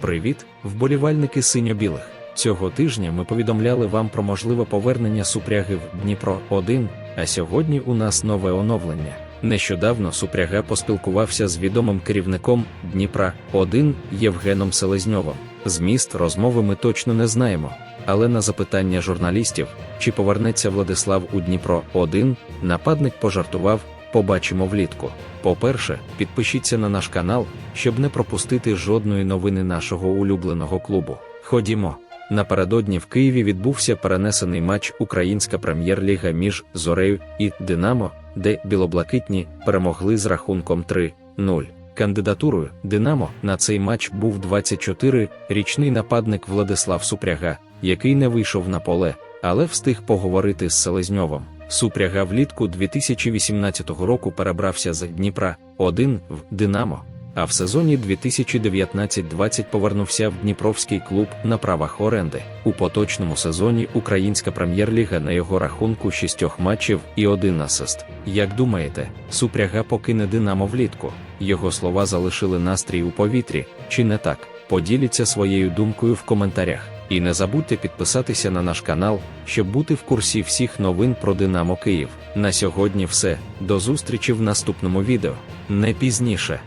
Привіт, вболівальники синьо-білих. Цього тижня ми повідомляли вам про можливе повернення супряги в Дніпро 1, а сьогодні у нас нове оновлення. Нещодавно супряга поспілкувався з відомим керівником Дніпра 1 Євгеном Селезньовим. Зміст розмови ми точно не знаємо. Але на запитання журналістів, чи повернеться Владислав у Дніпро 1, нападник пожартував, побачимо влітку. По-перше, підпишіться на наш канал, щоб не пропустити жодної новини нашого улюбленого клубу. Ходімо. Напередодні в Києві відбувся перенесений матч Українська прем'єр-ліга між Зорею і Динамо, де білоблакитні перемогли з рахунком 3-0. Кандидатурою Динамо на цей матч був 24-річний нападник Владислав Супряга, який не вийшов на поле, але встиг поговорити з Селезньовим. Супряга влітку 2018 року перебрався з Дніпра 1 в Динамо, а в сезоні 2019-20 повернувся в Дніпровський клуб на правах оренди. У поточному сезоні Українська прем'єр-ліга на його рахунку шістьох матчів і один асист. Як думаєте, Супряга покине Динамо влітку? Його слова залишили настрій у повітрі, чи не так? Поділіться своєю думкою в коментарях. І не забудьте підписатися на наш канал, щоб бути в курсі всіх новин про Динамо Київ. На сьогодні все. До зустрічі в наступному відео. Не пізніше.